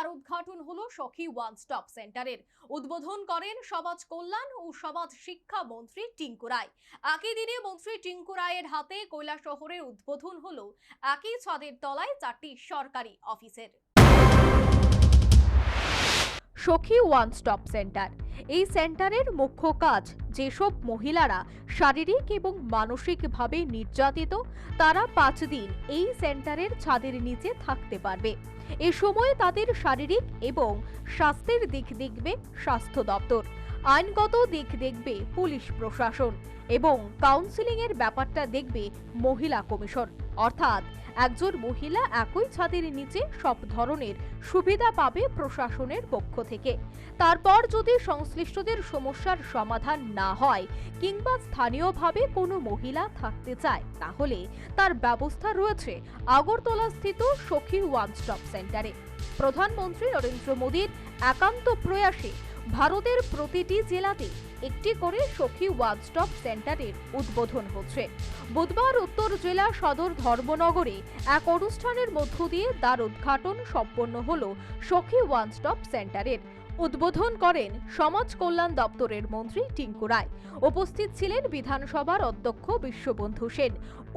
তার উদ্ঘাটন হলো সখী ওয়ান স্টপ সেন্টারের উদ্বোধন করেন সমাজ কল্যাণ ও সমাজ শিক্ষা মন্ত্রী টিঙ্কু রায়। একই দিনে মন্ত্রী টিঙ্কু রায়ের হাতে কৈলাসহরের উদ্বোধন হলো একই ছাদের তলায় চারটি সরকারি অফিসের। সখী ওয়ান স্টপ সেন্টার এই সেন্টারের মুখ্য কাজ যেসব মহিলারা শারীরিক এবং মানসিকভাবে নির্যাতিত, তারা পাঁচ দিন এই সেন্টারের ছাদের নিচে থাকতে পারবে। এ সময় তাদের শারীরিক এবং স্বাস্থ্যের দিক দেখবে স্বাস্থ্য দপ্তর, আইনগত দিক দেখবে পুলিশ প্রশাসন এবং কাউন্সিলিং এর ব্যাপারটা দেখবে মহিলা কমিশন। অর্থাৎ একজন মহিলা একই ছাদের নিচে সব ধরনের সুবিধা পাবে প্রশাসনের পক্ষ থেকে। তারপর যদি সংশ্লিষ্টদের সমস্যার সমাধান না হয় কিংবা স্থানীয়ভাবে কোনো মহিলা থাকতে চায়, তাহলে তার ব্যবস্থা রয়েছে আগরতলা স্থিত সখী ওয়ান স্টপ সেন্টারে। প্রধানমন্ত্রী নরেন্দ্র মোদীর একান্ত প্রয়াসে ভারতের প্রতিটি জেলাতে একটি করে সখী ওয়ান স্টপ সেন্টারের উদ্বোধন হচ্ছে। বুধবার উত্তর জেলা সদর ধর্মনগরে এক অনুষ্ঠানের মধ্য দিয়ে তার উদ্ঘাটন সম্পন্ন হল সখী ওয়ান স্টপ সেন্টারের। উদ্বোধন করেন সমাজ কল্যাণ দপ্তরের মন্ত্রী টিঙ্কু রায়। উপস্থিত ছিলেন বিধানসভার অধ্যক্ষ বিশ্ববন্ধু সেন,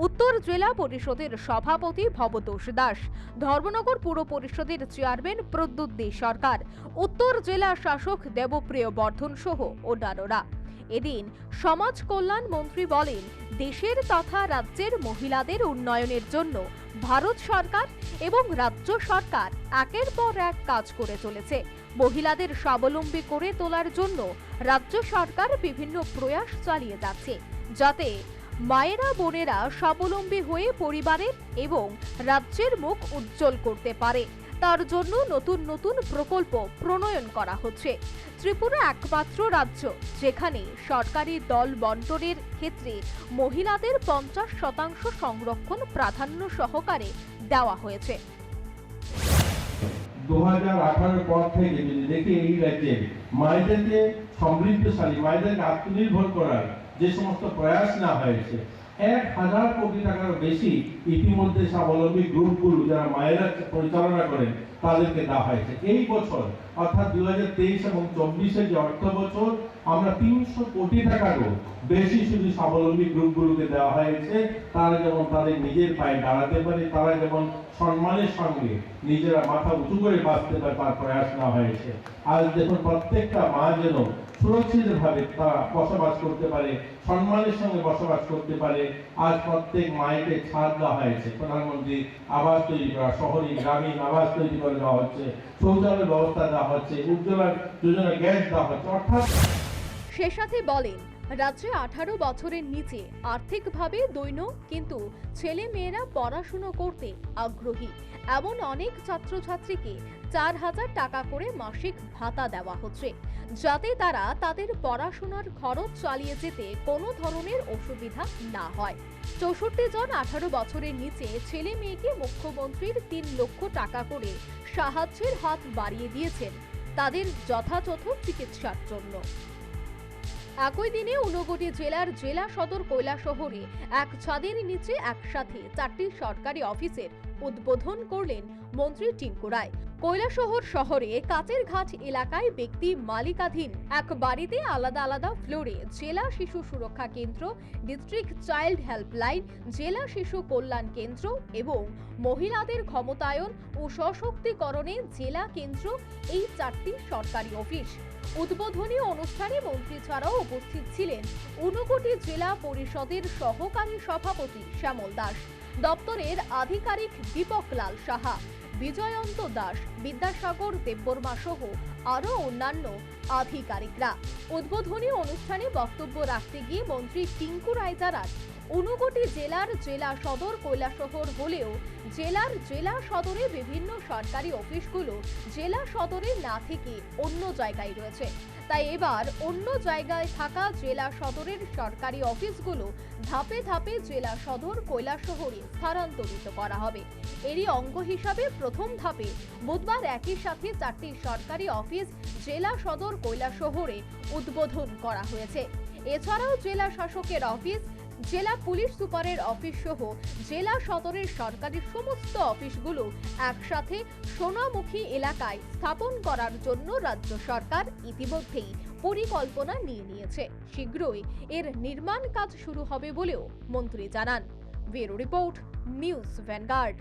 উত্তর জেলা পরিষদের সভাপতি ভবতোষ দাস, ধর্মনগর পুর পরিষদের চেয়ারম্যান প্রদ্যুৎ দে সরকার, উত্তর জেলা শাসক দেবপ্রিয় বর্ধন সহ অন্যান্যরা। এদিন সমাজ কল্যাণ মন্ত্রী বলেন, দেশের তথা রাজ্যের মহিলাদের উন্নয়নের জন্য ভারত সরকার এবং রাজ্য সরকার একের পর এক কাজ করে চলেছে। মহিলাদের স্বাবলম্বী করে তোলার জন্য রাজ্য সরকার বিভিন্ন প্রয়াস চালিয়ে যাচ্ছে, যাতে মায়েরা, বোনেরা স্বাবলম্বী হয়ে পরিবারের এবং রাজ্যের মুখ উজ্জ্বল করতে পারে। তার জন্য নতুন নতুন প্রকল্প প্রণয়ন করা হচ্ছে। ত্রিপুরা একমাত্র রাজ্য যেখানে সরকারি দল বন্টনের ক্ষেত্রে মহিলাদের পঞ্চাশ শতাংশ সংরক্ষণ প্রাধান্য সহকারে দেওয়া হয়েছে। দু পর থেকে যদি দেখি এই রাজ্যে মায়েদেরকে সমৃদ্ধশালী, মায়েদেরকে আত্মনির্ভর করার যে সমস্ত প্রয়াস না হয়েছে এক হাজার কোটি টাকার বেশি ইতিমধ্যে স্বাবলম্বী গ্রুপগুলো যারা মায়েরা পরিচালনা করেন, তাদেরকে দেওয়া হয়েছে। এই বছর, অর্থাৎ দু হাজার তেইশ এবং চব্বিশের যে অর্থ বছর আমরা তিনশো কোটি টাকারও বেশি শুধু স্বাবলম্বী গ্রুপগুলোকে দেওয়া হয়েছে। তারা যেমন তাদের নিজের পায়ে দাঁড়াতে পারে, তারা যেমন সম্মানের সঙ্গে নিজেরা মাথা উঁচু করে বাঁচতে পারে, তার প্রয়াস নেওয়া হয়েছে। আজ দেখুন প্রত্যেকটা মা যেন সুরক্ষিত ভাবে তারা বসবাস করতে পারে, সম্মানের সঙ্গে বসবাস করতে পারে। আজ প্রত্যেক মায়েকে ছাদ দেওয়া হয়েছে। প্রধানমন্ত্রী আবাস তৈরি করা, শহরে, গ্রামীণ আবাস তৈরি করে দেওয়া হচ্ছে। শৌচালয় ব্যবস্থা দেওয়া হচ্ছে, উজ্জ্বলা যোজনা গ্যাস দেওয়া হচ্ছে, অর্থাৎ সে সাথে বলেন রাজ্যে আঠারো বছরের নিচে আর্থিকভাবে দৈন্য কিন্তু ছেলে মেয়েরা পড়াশুনো করতে আগ্রহী। এমন অনেক ছাত্রছাত্রীকে চার হাজার টাকা করে মাসিক ভাতা দেওয়া হচ্ছে, যাতে তারা তাদের পড়াশোনার খরচ চালিয়ে যেতে কোনো ধরনের অসুবিধা না হয়। চৌষট্টি জন আঠারো বছরের নিচে ছেলে মেয়েকে মুখ্যমন্ত্রীর তিন লক্ষ টাকা করে সাহায্যের হাত বাড়িয়ে দিয়েছেন, তাদের যথাযথ চিকিৎসার জন্য। একই দিনে ঊনকোটি জেলার জেলা সদর কৈলাসহরে এক ছাদের নিচে একসাথে চারটি সরকারি অফিসের উদ্বোধন করলেন মন্ত্রী টিঙ্কু রায়। কৈলাসহর শহরে কাচের ঘাট এলাকায় ব্যক্তি মালিকাধীন। এক বাড়িতে আলাদা আলাদা ফ্লোরে জেলা শিশু সুরক্ষা কেন্দ্র, ডিস্ট্রিক্ট চাইল্ড হেল্পলাইন, জেলা শিশু কল্যাণ কেন্দ্র এবং মহিলাদের ক্ষমতায়ন ও সশক্তিকরণে জেলা কেন্দ্র এই চারটি সরকারি অফিস। উদ্বোধনী অনুষ্ঠানে মন্ত্রী ছাড়াও উপস্থিত ছিলেন ঊনকোটি জেলা পরিষদের সহকারী সভাপতি শ্যামল দাস, দপ্তরের আধিকারিক দীপক লাল সাহা, বিজয়ন্ত দাস, বিদ্যাসাগর দেববর্মা সহ আরও অন্যান্য আধিকারিকরা। উদ্বোধনী অনুষ্ঠানে বক্তব্য রাখতে গিয়ে মন্ত্রী টিঙ্কু রায় জানান ঊনকোটি জেলার জেলা সদর কৈলাসহর হলেও জেলার জেলা সদরে বিভিন্ন সরকারি অফিসগুলো জেলা সদরে না থেকে অন্য জায়গায় রয়েছে। তাই এবার অন্য জায়গায় থাকা জেলা সদরের সরকারি অফিসগুলো ধাপে ধাপে জেলা সদর কৈলাসহরে স্থানান্তরিত করা হবে। এরই অঙ্গ হিসাবে প্রথম ধাপে বুধবার একই সাথে চারটি সরকারি অফিস জেলা সদর কৈলাসহরে উদ্বোধন করা হয়েছে। এছাড়াও জেলা শাসকের অফিস জেলা পুলিশ সুপারের অফিস সহ জেলা সদরের সরকারি সমস্ত অফিসগুলো একসাথে সোনামুখী এলাকায় স্থাপন করার জন্য রাজ্য সরকার ইতিমধ্যেই পরিকল্পনা নিয়ে নিয়েছে। শীঘ্রই এর নির্মাণ কাজ শুরু হবে বলেও মন্ত্রী জানান। Bureau report, news Vanguard.